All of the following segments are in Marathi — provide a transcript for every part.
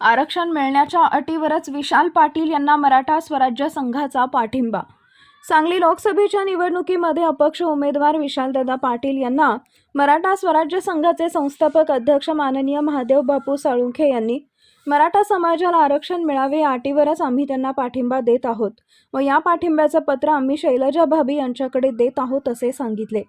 आरक्षण मिळण्याच्या अटीवरच विशाल पाटील यांना मराठा स्वराज्य संघाचा पाठिंबा. सांगली लोकसभेच्या निवडणुकीमध्ये अपक्ष उमेदवार विशालदादा पाटील यांना मराठा स्वराज्य संघाचे संस्थापक अध्यक्ष माननीय महादेव बापू साळुंखे यांनी मराठा समाजाला आरक्षण मिळावे या अटीवरच आम्ही त्यांना पाठिंबा देत आहोत. व या पाठिंब्याचं पत्र आम्ही शैलजा भाभी यांच्याकडे देत आहोत असे सांगितले.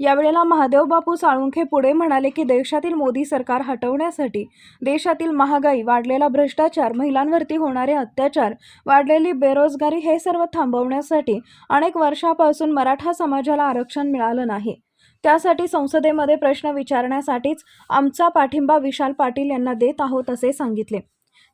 यावेळेला महादेव बापू साळुंखे पुढे म्हणाले की देशातील मोदी सरकार हटवण्यासाठी देशातील महागाई वाढलेला भ्रष्टाचार महिलांवरती होणारे अत्याचार वाढलेली बेरोजगारी हे सर्व थांबवण्यासाठी अनेक वर्षापासून मराठा समाजाला आरक्षण मिळालं नाही. त्यासाठी संसदेमध्ये प्रश्न विचारण्यासाठीच आमचा पाठिंबा विशाल पाटील यांना देत आहोत असे सांगितले.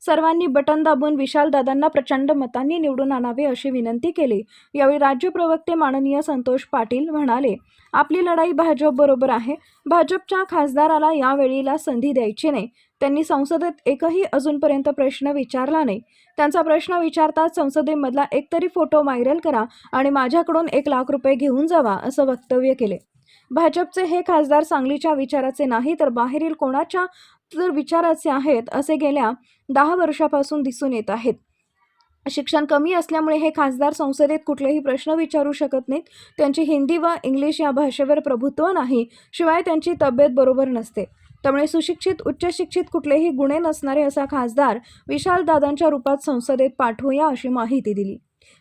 सर्वांनी बटन दाबून विशाल दादांना प्रचंड मतांनी निवडून आणावे अशी विनंती केली. यावेळी राज्य प्रवक्ते माननीय संतोष पाटील म्हणाले आपली लढाई भाजप बरोबर आहे. भाजपच्या खासदाराला यावेळीला संधी द्यायची नाही. त्यांनी संसदेत एकही अजूनपर्यंत प्रश्न विचारला नाही. त्यांचा प्रश्न विचारताच संसदेमधला एकतरी फोटो व्हायरल करा आणि माझ्याकडून एक लाख रुपये घेऊन जावा असं वक्तव्य केले. भाजपचे हे खासदार सांगलीच्या विचाराचे नाही तर बाहेरील कोणाच्या जर विचाराचे आहेत असे गेल्या दहा वर्षापासून दिसून येत आहेत. शिक्षण कमी असल्यामुळे हे खासदार संसदेत कुठलेही प्रश्न विचारू शकत नाहीत. त्यांची हिंदी व इंग्लिश या भाषेवर प्रभुत्व नाही शिवाय त्यांची तब्येत बरोबर नसते. त्यामुळे सुशिक्षित उच्च शिक्षित कुठलेही गुणे नसणारे असा खासदार विशाल दादांच्या रूपात संसदेत पाठवूया अशी माहिती दिली.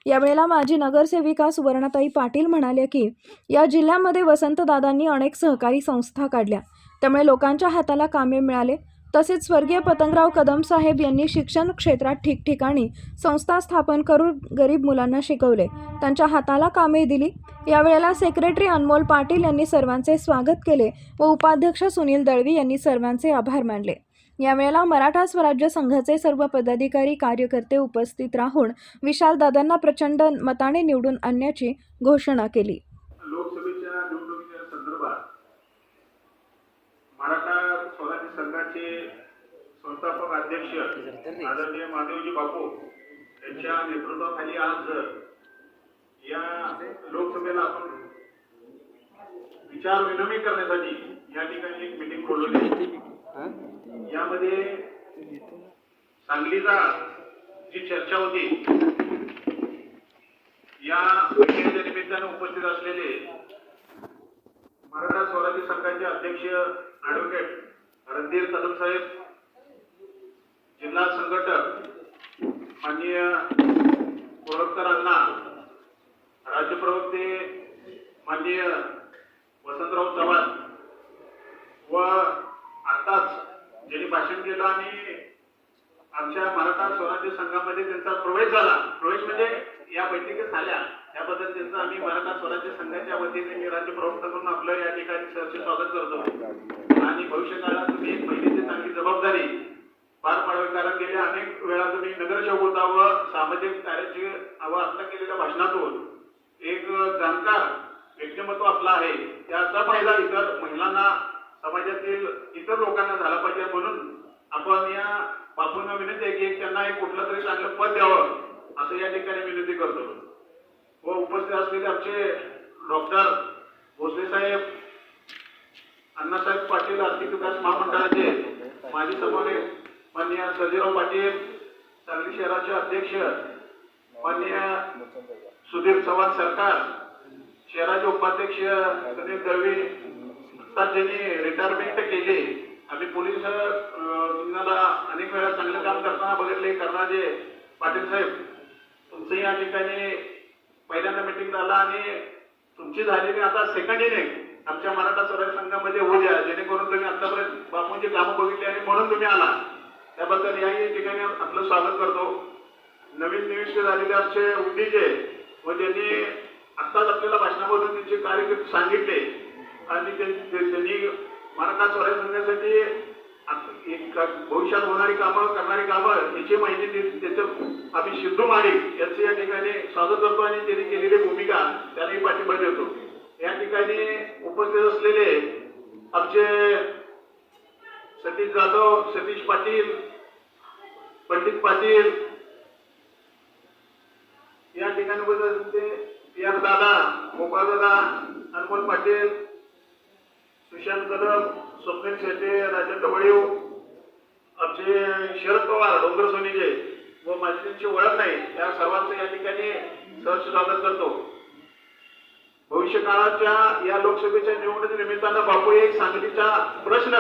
यावेळेला माजी नगरसेविका सुवर्णताई पाटील म्हणाल्या की या जिल्ह्यामध्ये वसंतदादांनी अनेक सहकारी संस्था काढल्या. त्यामुळे लोकांच्या हाताला कामे मिळाले. तसेच स्वर्गीय पतंगराव कदम साहेब यांनी शिक्षण क्षेत्रात ठिकठिकाणी संस्था स्थापन करून गरीब मुलांना शिकवले. त्यांच्या हाताला कामे दिली. यावेळेला सेक्रेटरी अनमोल पाटील यांनी सर्वांचे स्वागत केले व उपाध्यक्ष सुनील दळवी यांनी सर्वांचे आभार मानले. यावेळेला मराठा स्वराज्य संघाचे सर्व पदाधिकारी कार्यकर्ते उपस्थित राहून विशालदादांना प्रचंड मताने निवडून आणण्याची घोषणा केली लोकसभेच्या निवडणुकीच्या संदर्भात मराठा स्वराज्य संस्थापक अध्यक्ष आदरणीय महादेवजी बापू यांच्या नेतृत्वाखाली आज या लोकसभेला आपण विचार विनिमय करण्यासाठी या ठिकाणी एक मिटिंग बोलवली. यामध्ये सांगलीचा जी चर्चा होती या बैठकीच्या निमित्ताने उपस्थित असलेले मराठा स्वराज्य संघाचे अध्यक्ष ऍडव्होकेट रणधीर कदम साहेब जिल्हा संघटक माननीय गोरखकरांना राज्य प्रवक्ते माननीय वसंतराव चव्हाण व आत्ताच ज्यांनी भाषण केलं आणि आमच्या मराठा स्वराज्य संघामध्ये त्यांचा प्रवेश झाला. प्रवेश म्हणजे या बैठकीत झाल्या. त्याबद्दल त्यांचं आम्ही मराठा स्वराज्य संघाच्या वतीने मी राज्य प्रवक्ता म्हणून आपलं या ठिकाणी सहर्ष स्वागत करतो. आणि भविष्यकाळ काळात तुम्ही एक महिन्याची चांगली जबाबदारी कारण गेल्या अनेक वेळा तुम्ही नगरसेवकता होता व सामाजिक कार्याची व आता केलेल्या भाषणातून एक जाणकार व्यक्तिमत्व आपला आहे त्याचा फायदा इतर महिलांना समाजातील इतर लोकांना झाला पाहिजे म्हणून आपण या बापूंना विनंती आहे की त्यांना एक कुठलं तरी चांगलं पद द्यावं असं या ठिकाणी विनंती करतो. व उपस्थित असलेले आमचे डॉक्टर भोसले साहेब अण्णासाहेब पाटील आर्थिक विकास महामंडळाचे माजी समन्वय माननीय सर्जेराव पाटील सांगली शहराचे अध्यक्ष माननीय सुधीर चव्हाण सरकार शहराचे उपाध्यक्ष सुनील दळवी त्यांनी ज्यांनी रिटायरमेंट केली. आम्ही पोलीस तुम्हाला अनेक वेळा चांगलं काम करताना बघितले. करणारे पाटील साहेब तुमचं या ठिकाणी पहिल्यांदा मिटिंग झाला आणि तुमची झालेली आता सेकंड इनिंग आमच्या मराठा स्वराज्य संघामध्ये होऊ द्या. जेणेकरून तुम्ही आतापर्यंत बापूंची कामं बघितली आणि म्हणून तुम्ही आला त्याबद्दल याही ठिकाणी आपलं स्वागत करतो. नवीन निविष्ट झालेले आमचे उंडीचे व ज्यांनी आत्ताच आपल्याला भाषणामधून त्यांचे कार्य सांगितले आणि त्यांनी मराठा स्वराज्य करण्यासाठी भविष्यात होणारी कामं करणारी कामं याची माहिती त्याचं आम्ही सिद्धू माडी याचं या ठिकाणी स्वागत करतो आणि त्यांनी केलेली भूमिका त्यालाही पाठिंबा देतो. या ठिकाणी उपस्थित असलेले आमचे सतीश जाधव सतीश पाटील पंडित पाटील. या ठिकाणी उपस्थित असलेले पी आर दादा गोपाळ दादा अनमोल पाटील सुशांत कदम स्वप्नील शेटे राजेंद्र वळीव आमचे शरद पवार डोंगर सोनीचे व माझी ओळख नाही त्या सर्वांचं या ठिकाणी सहर्ष स्वागत करतो. भविष्य काळाच्या या लोकसभेच्या निवडणुकी निमित्तानं बापू एक सांगलीचा प्रश्न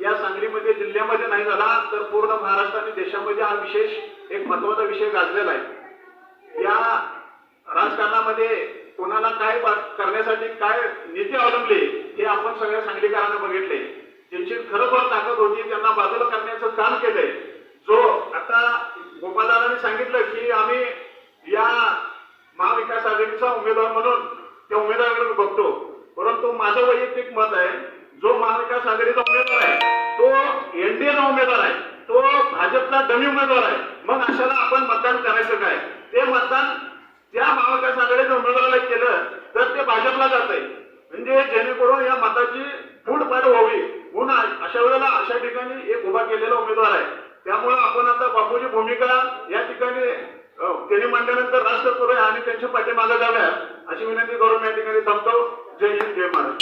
या सांगलीमध्ये जिल्ह्यामध्ये नाही झाला तर पूर्ण महाराष्ट्र आणि देशामध्ये हा विशेष एक महत्त्वाचा विषय गाजलेला आहे. या राजकारणामध्ये कोणाला काय करण्यासाठी काय नीती अवलंबली हे आपण सगळ्या सांगलीकरांना बघितले. त्यांची खरोखर ताकद होती त्यांना बाजूला करण्याचं काम केलंय. जो आता गोपालदारांनी सांगितलं की आम्ही या महाविकास आघाडीचा उमेदवार म्हणून त्या उमेदवाराकडे बघतो. परंतु माझं वैयक्तिक मत आहे जो महाविकास आघाडीचा उमेदवार आहे तो एनडीएचा उमेदवार आहे तो भाजपचा डमी उमेदवार आहे मग अशाला आपण मतदान करायचं काय? ते मतदान त्या महाविकास आघाडीच्या उमेदवाराला केलं तर ते भाजपला जात आहे म्हणजे जेणेकरून या मताची फूटपाड व्हावी म्हणून अशा वेळेला अशा ठिकाणी एक उभा केलेला उमेदवार आहे. त्यामुळे आपण आता बापूची भूमिका या ठिकाणी त्यांनी मांडल्यानंतर राष्ट्र करूया आणि त्यांच्या पाठीमागे जाऊया. अशी विनंती करून या ठिकाणी थांबतो. जय हिंद जय महाराष्ट्र.